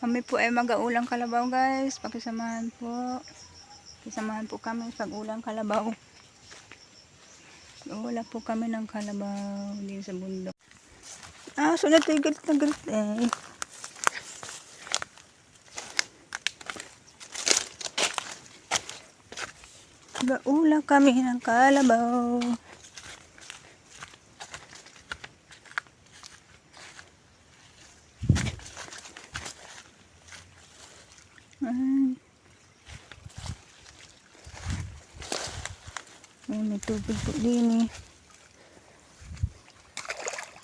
Kami po ay mag-aulang kalabaw guys. Pakisamahan po. Pakisamahan po kami pag ulang kalabaw. Wala po kami ng kalabaw din sa bundok. Ah, so natigil na galit eh. Mag-ulang kami ng kalabaw. Ay. Ay, may tubig po din eh.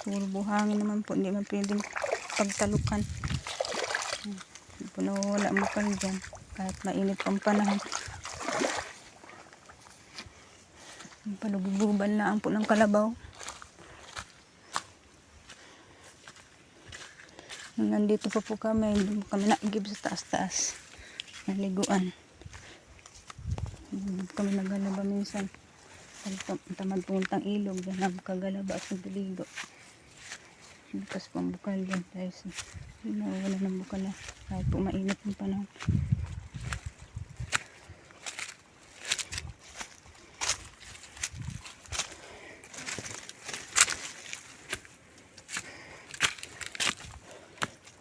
Puro buhangin naman po. Hindi man pwedeng pagtalukan. Hindi po nawawala ang makal dyan. Kahit mainit pang panahon. Palugububan lang po ng kalabaw. Nandito pa po kami, hindi kami naigib sa taas-taas. Naliguan. Po kami naggalaba minsan. Tam- Tamad puntang ilog, dyan lang kagalaba at nagligo. Bukas po ang bukal dyan dahil sa nawawala ng bukal na kahit po mainit ang panahon.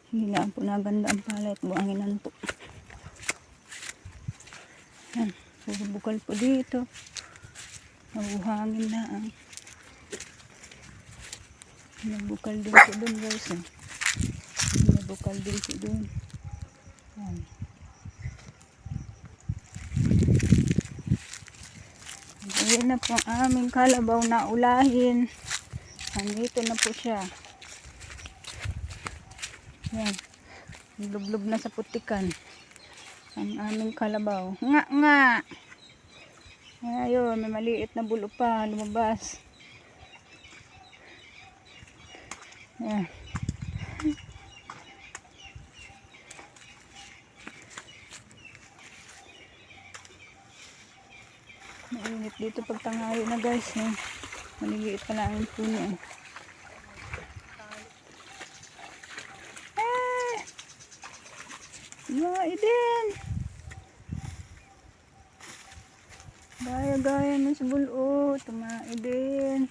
Hindi lang po naganda ang palet, buwanginan po. Bukal po dito. Mabuhangin na ang may bukal din po dun guys. Eh. May bukal din po dun. Yan. Ayan na po ang aming kalabaw na ulahin. Nandito na po siya. Yan. Lublob na sa putikan. Ang aming kalabaw. Nga nga! Ayun, may maliit na bulo pa. Lumabas. Yan. Mainit dito pag tanghali na guys. Eh. Maliliit pa lang ang puno. Eh. Ah! Mga din. Gaya-gaya na sa bulo. Tumae din.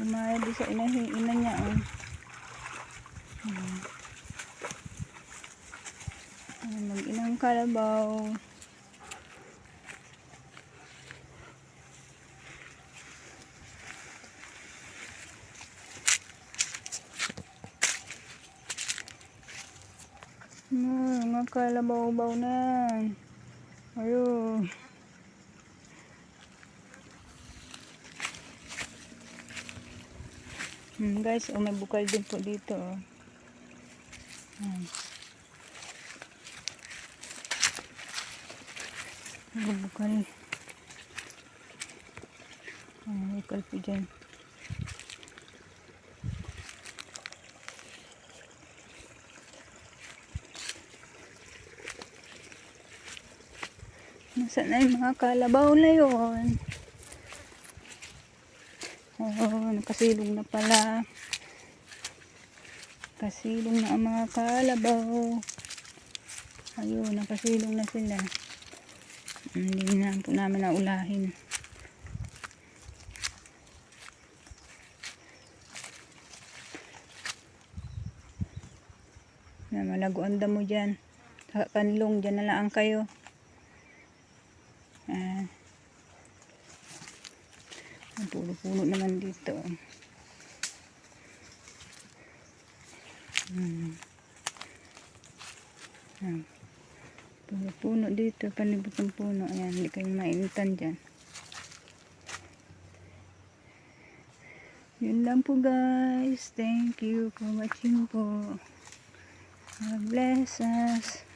Lumaya din sa inahin, ina niya. Oh. Hmm. Ayan, Mag-inang kalabaw. Hmm, mga kalabaw-baw na. Ayun. Hmm, guys, oh, may bukal din po dito. Oh. Hmm. May bukal. Oh, bukal po dyan. Nasaan na yung mga kalabaw na yun? Oo, nakasilong na pala. Kasilong na ang mga kalabaw. Ayun, nakasilong na sila. Hindi na po namin naulahin. Na malago ang damo dyan. Kanlong, dyan na lang kayo. Ah. Ang puno-puno naman dito. Hmm. Ah. Puno-puno dito. Palibot ng puno. Ayan, hindi kayo mainitan dyan. Yun lang po guys. Thank you for watching po. God bless us.